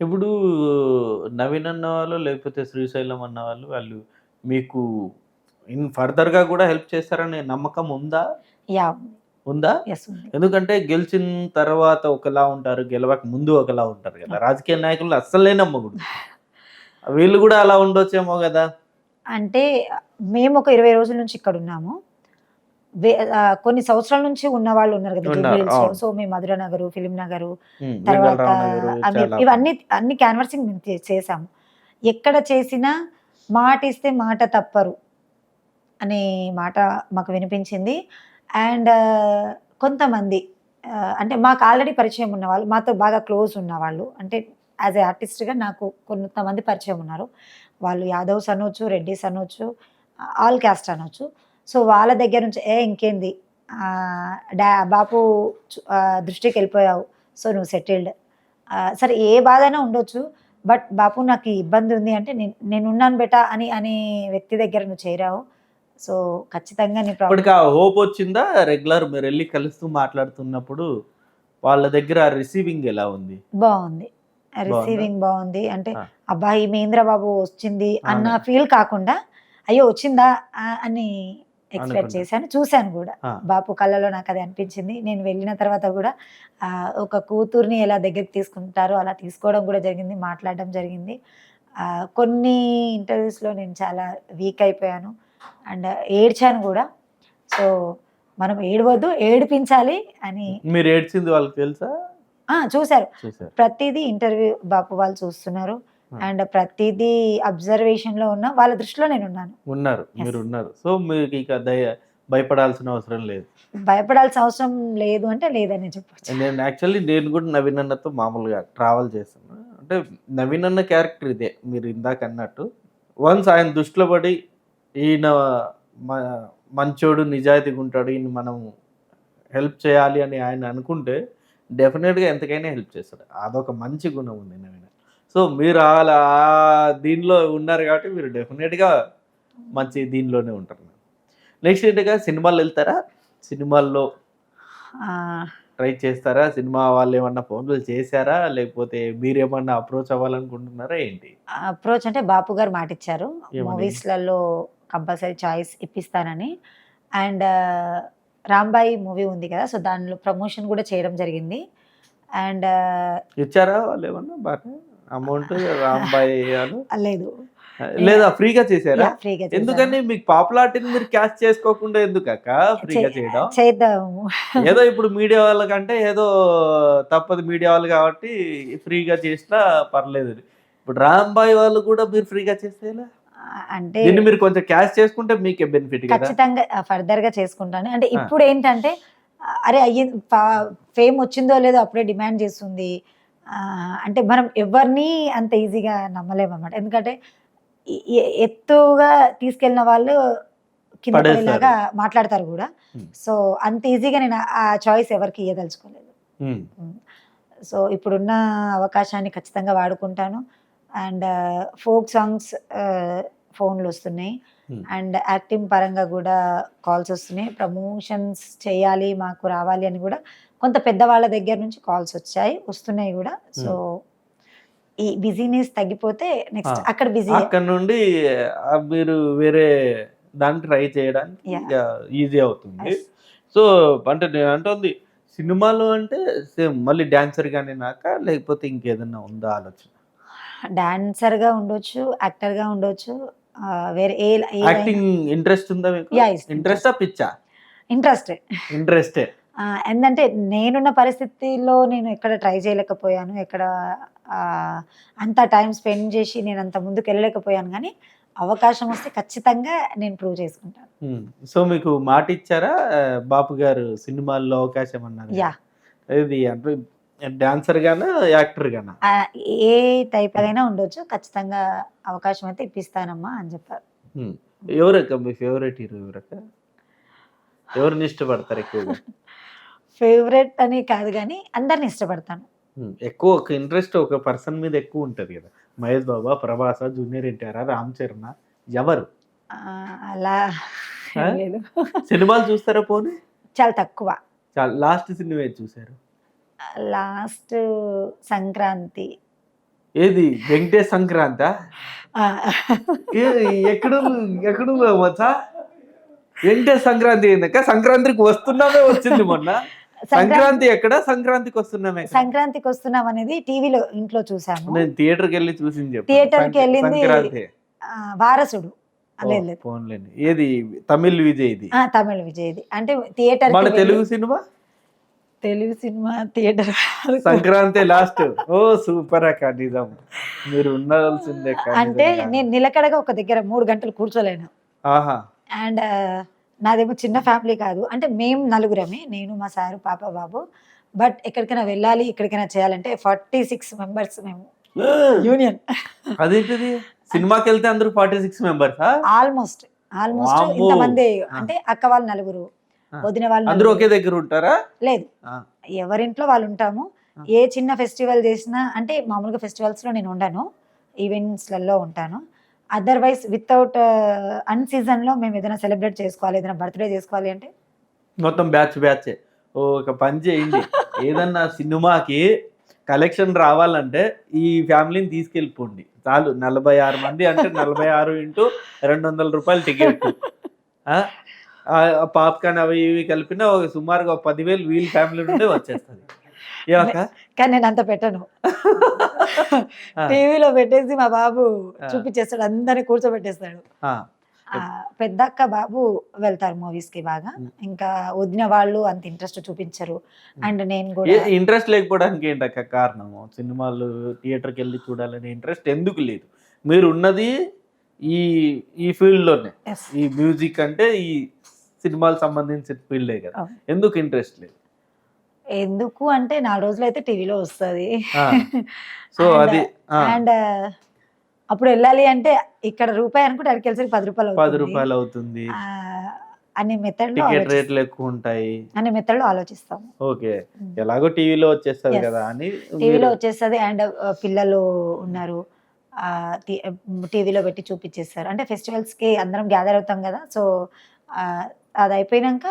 ఇప్పుడు నవీన్ అన్న వాళ్ళు లేకపోతే శ్రీశైలం అన్న వాళ్ళు వాళ్ళు మీకు ఇన్ ఫర్దర్గా కూడా హెల్ప్ చేస్తారనే నమ్మకం ఉందా? యా ఉందా. ఎందుకంటే గెలిచిన తర్వాత ఒకలా ఉంటారు గెలవక ముందు ఒకలా ఉంటారు కదా. రాజకీయ నాయకులు అస్సలే నమ్మకూడదు. వీళ్ళు కూడా అలా ఉండొచ్చేమో కదా. అంటే మేము ఒక ఇరవై రోజుల నుంచి ఇక్కడ ఉన్నాము. కొన్ని సంవత్సరాల నుంచి ఉన్న వాళ్ళు ఉన్నారు కదా జూబ్లీహిల్స్. లో. సో మేము మధుర నగరు ఫిలిం నగరు తర్వాత ఇవన్నీ అన్ని క్యాన్వర్సింగ్ మేము చేసాము ఎక్కడ చేసినా మాట ఇస్తే మాట తప్పరు అనే మాట మాకు వినిపించింది. అండ్ కొంతమంది అంటే మాకు ఆల్రెడీ పరిచయం ఉన్న వాళ్ళు మాతో బాగా క్లోజ్ ఉన్న వాళ్ళు అంటే యాజ్ ఏ ఆర్టిస్ట్గా నాకు కొంతమంది పరిచయం ఉన్నారు. వాళ్ళు యాదవ్స్ అనొచ్చు రెడ్డిస్ అనొచ్చు ఆల్ క్యాస్ట్ అనొచ్చు. సో వాళ్ళ దగ్గర నుంచి ఏ ఇంకేంది? డా బాపు దృష్టికి వెళ్ళిపోయావు. సో నువ్వు సెటిల్డ్. సరే ఏ బాధైనా ఉండొచ్చు. బట్ బాపు నాకు ఇబ్బంది ఉంది అంటే నేను నేను ఉన్నాను బెటా అని అనే వ్యక్తి దగ్గర నువ్వు చేరావు. సో ఖచ్చితంగా నీ ఇప్పటికి ఆ హోప్ వచ్చిందా? రెగ్యులర్ మీరు వెళ్ళి కలుస్తూ మాట్లాడుతున్నప్పుడు వాళ్ళ దగ్గర రిసీవింగ్ ఎలా ఉంది? బాగుంది. రిసీవింగ్ బాగుంది. అంటే. అబ్బాయి మహేంద్ర బాబు వచ్చింది అన్న. ఫీల్ కాకుండా అయ్యో వచ్చిందా? అని ఎక్స్పెక్ట్. చేశాను. చూశాను కూడా. బాపు కళ్ళలో నాకు అది అనిపించింది. నేను వెళ్ళిన తర్వాత కూడా ఒక కూతుర్ని ఎలా దగ్గరికి తీసుకుంటారో అలా తీసుకోవడం కూడా జరిగింది మాట్లాడడం జరిగింది. కొన్ని ఇంటర్వ్యూస్లో నేను చాలా వీక్ అయిపోయాను అండ్ ఏడ్చాను కూడా. సో మనం ఏడవద్దు ఏడిపించాలి అని మీరు ఏడ్చింది వాళ్ళకి తెలుసా? చూసారు ప్రతిదీ ఇంటర్వ్యూ బాపు వాళ్ళు చూస్తున్నారు. అండ్ ప్రతిదీ అబ్జర్వేషన్లో ఉన్న వాళ్ళ దృష్టిలో నేను ఉన్నాను ఉన్నారు. మీరు ఉన్నారు సో మీకు ఇక దయ భయపడాల్సిన అవసరం లేదు. భయపడాల్సిన అవసరం లేదు అంటే లేదని చెప్పొచ్చు. నేను యాక్చువల్లీ నేను కూడా నవీన్ అన్నతో మామూలుగా ట్రావెల్ చేస్తాను అంటే నవీన్ అన్న క్యారెక్టర్ ఇదే మీరు ఇందాక అన్నట్టు. వన్స్ ఆయన దృష్టిలో పడి ఈయన మంచోడు నిజాయితీగా ఉంటాడు ఈయన మనం హెల్ప్ చేయాలి అని ఆయన అనుకుంటే డెఫినెట్గా ఎంతకైనా హెల్ప్ చేస్తాడు. అదొక మంచి గుణం ఉంది నవీన్. సో మీరు అలా దీనిలో ఉన్నారు కాబట్టి మీరు డెఫినెట్గా మంచి దీనిలోనే ఉంటారు నెక్స్ట్ ఏంటిగా సినిమాలు వెళ్తారా? సినిమాల్లో ట్రై చేస్తారా? సినిమా వాళ్ళు ఏమన్నా ఫోన్లు చేశారా? లేకపోతే మీరేమన్నా అప్రోచ్ అవ్వాలనుకుంటున్నారా? ఏంటి? అప్రోచ్ అంటే బాపు గారు మాట ఇచ్చారు ఏమని? మూవీస్లలో కంపల్సరీ చాయిస్ ఇప్పిస్తానని. అండ్ రాంబాయి మూవీ ఉంది కదా సో దానిలో ప్రమోషన్ కూడా చేయడం జరిగింది. అండ్ ఇచ్చారా వాళ్ళు ఏమన్నా? బాగా అమౌంట్ రాంబాయి లేదు. లేదా ఫ్రీగా చేశారా? ఫ్రీగా ఎందుకని? మీకు పాపులారిటీని మీరు క్యాష్ చేసుకోకుండా ఎందుకు అక్క ఫ్రీగా చేయడం? చేద్దాము. ఏదో ఇప్పుడు మీడియా వాళ్ళకంటే ఏదో తప్పదు మీడియా వాళ్ళు కాబట్టి ఫ్రీగా చేసినా పర్లేదు ఇప్పుడు రాంబాయి వాళ్ళు కూడా మీరు ఫ్రీగా చేస్తే ఎలా? అంటే మీరు కొంచెం క్యాష్ చేసుకుంటే మీకే బెనిఫిట్ ఖచ్చితంగా ఫర్దర్గా చేసుకుంటాను. అంటే ఇప్పుడు ఏంటంటే అరే అయ్యి ఫేమ్ వచ్చిందో లేదో అప్పుడే డిమాండ్ చేస్తుంది. అంటే మనం ఎవరిని అంత ఈజీగా నమ్మలేమన్నమాట ఎందుకంటే ఎత్తుగా తీసుకెళ్ళిన వాళ్ళు కింద. పడేలాగా మాట్లాడతారు కూడా. సో అంత ఈజీగా నేను ఆ చాయిస్ ఎవరికి ఇవ్వదలుచుకోలేదు ఉమ్. సో ఇప్పుడున్న అవకాశాన్ని ఖచ్చితంగా వాడుకుంటాను అండ్ ఫోక్ సాంగ్స్ ఫోన్లు వస్తున్నాయి. అండ్ యాక్టింగ్ పరంగా కూడా కాల్స్ వస్తున్నాయి ప్రమోషన్స్ చేయాలి మాకు రావాలి అని కూడా కొంత పెద్దవాళ్ళ దగ్గర నుంచి కాల్స్ వచ్చాయి వస్తున్నాయి కూడా. సో ఈ బిజీనెస్ తగ్గిపోతే నెక్స్ట్. అక్కడ బిజీ. అక్కడ నుండి మీరు వేరే దాన్ని ట్రై చేయడానికి. ఈజీ అవుతుంది. సో అంటే నేను అంటుంది సినిమాలో అంటే సేమ్ మళ్ళీ డాన్సర్ గానే నాక లేకపోతే ఇంకేదన్నా ఉందా ఆలోచన? డాన్సర్గా ఉండొచ్చు యాక్టర్గా ఉండొచ్చు వేరే ఏ యాక్టింగ్ ఇంట్రెస్ట్ ఉందా మీకు? ఇంట్రెస్టా పిచ్చా? ఇంట్రెస్ట్ ఇంట్రెస్టే. ఏంటంటే నేనున్న పరిస్థితిలో నేను ఎక్కడ ట్రై చేయలేకపోయాను ఎక్కడ అంత టైం స్పెండ్ చేసి నేను అంత ముందుకు వెళ్ళలేకపోయాను కానీ అవకాశం వస్తే ఖచ్చితంగా నేను ప్రూవ్ చేసుకుంటాను. సో మీకు మాట ఇచ్చారా? బాపు గారు సినిమాల్లో అవకాశం అన్నారు యా. ఇది అంటే డాన్సర్ గానా యాక్టర్ గానా? ఏ టైప్ అయినా ఉండొచ్చు. ఖచ్చితంగా అవకాశం అయితే ఇప్పిస్తానమ్మా అని చెప్పారు. ఎవరక్క మీ ఫేవరెట్ హీరో ఎవరక్క? ఎవరిని ఇష్టపడతారు ఎక్కువగా? ఫేవరెట్ అని కాదు కానీ అందరిని ఇష్టపడతాను. ఎక్కువ ఒక ఇంట్రెస్ట్ ఒక పర్సన్ మీద ఎక్కువ ఉంటది కదా. మహేష్ బాబా ప్రభాస జూనియర్ ఎన్టీఆర్ రామ్ చరణ్ ఎవరు? అలా? లేదు. సినిమాలు చూస్తారా పోనీ? చాలా తక్కువ. లాస్ట్ సినిమా ఏది చూసారు లాస్ట్ సంక్రాంతి. ఏది? వెంకటేష్ సంక్రాంత? ఎక్కడ ఎక్కడ మచ్చా వెంకటేష్ సంక్రాంతి ఏందక్క? సంక్రాంతికి వస్తున్నామే వచ్చింది మొన్న. సంక్రాంతి ఎక్కడ? సంక్రాంతికి వస్తున్నామే? సంక్రాంతికి వస్తున్నాం అనేది టీవీలో ఇంట్లో చూసాము. నేను థియేటర్కి వెళ్ళి చూసింది. థియేటర్కి సంక్ర- వెళ్ళింది వారసుడు. ఏది? తమిళ్ విజయ్ ఇది ఆ, తమిళ విజయ్ది. అంటే థియేటర్ మన Telugu cinema? Telugu cinema theatre Sankranti last. ఓ సూపర్ అక్క నిజం. మీరు ఉండాల్సిందే అంటే. నేను నిలకడగా ఒక దగ్గర మూడు గంటలు కూర్చోలేను. ఆహా. అండ్ నాదేమో చిన్న ఫ్యామిలీ కాదు అంటే మేము నలుగురమే నేను మా సారు పాప బాబు బట్ ఎక్కడికైనా వెళ్ళాలి ఎక్కడికైనా చేయాలంటే ఫార్టీ సిక్స్ మెంబర్స్ మేము యూనియన్ అదేంటిది సినిమాకి వెళ్తే అందరూ forty six members almost almost. ఇంతమంది. అంటే అక్క వాళ్ళు నలుగురు. వదిన వాళ్ళు అందరూ. ఒకే దగ్గర ఉంటారా లేదు. ఎవరింట్లో వాళ్ళు ఉంటాము. ఏ చిన్న ఫెస్టివల్ చేసినా అంటే మామూలుగా ఫెస్టివల్స్లో నేను ఉండను ఈవెంట్స్లలో ఉంటాను అదర్వైజ్ వితౌట్ అన్ సీజన్లో మేము ఏదైనా సెలబ్రేట్ చేసుకోవాలి ఏదైనా బర్త్డే చేసుకోవాలి అంటే? మొత్తం బ్యాచ్ బ్యాచ్ ఒక పని చేయండి. ఏదన్నా సినిమాకి కలెక్షన్ రావాలంటే ఈ ఫ్యామిలీని తీసుకెళ్ళిపోండి. చాలు నలభై ఆరు మంది అంటే నలభై ఆరు ఇంటూ రెండు వందల రూపాయలు టికెట్ పాప్కార్న్ అవి ఇవి కలిపిన ఒక సుమారుగా ఒక పదివేలు వీల్ ఫ్యామిలీ నుండి వచ్చేస్తుంది. కానీ నేను అంత పెట్టను. టీవీలో పెట్టేసి మా బాబు. చూపించేస్తాడు అందరిని కూర్చోబెట్టేస్తాడు. పెద్దక్క బాబు వెళ్తారు మూవీస్కి బాగా. ఇంకా వదిన వాళ్ళు అంత ఇంట్రెస్ట్ చూపించరు. అండ్ నేను కూడా ఇంట్రెస్ట్ లేకపోవడానికి ఏంటక్క కారణము? సినిమాలు థియేటర్కి వెళ్ళి చూడాలనే ఇంట్రెస్ట్ ఎందుకు లేదు? మీరు ఉన్నది ఈ ఈ ఫీల్డ్లోనే. Yes. ఈ మ్యూజిక్ అంటే ఈ సినిమాలకు సంబంధించిన ఫీల్డే కదా. ఎందుకు ఇంట్రెస్ట్ లేదు? ఎందుకు అంటే నాలుగు రోజులు అయితే టీవీలో వస్తుంది. సో అది అండ్ అప్పుడు వెళ్ళాలి అంటే ఇక్కడ రూపాయి అనుకుంటే అక్కడికి వెళ్ళి పది రూపాయలు పది. రూపాయలు అవుతుంది. ఆ, అన్ని మెథడ్ టికెట్ రేట్లు ఎక్కువ ఉంటాయి. అన్ని మెథడ్లో ఆలోచిస్తాము ఓకే ఎలాగో టీవీలో వచ్చేస్తుంది. కదా అని టీవీలో వచ్చేస్తుంది అండ్ పిల్లలు ఉన్నారు. టీవీలో పెట్టి చూపించేస్తారు. అంటే ఫెస్టివల్స్కి అందరం గ్యాదర్ అవుతాం కదా. సో అది అయిపోయినాక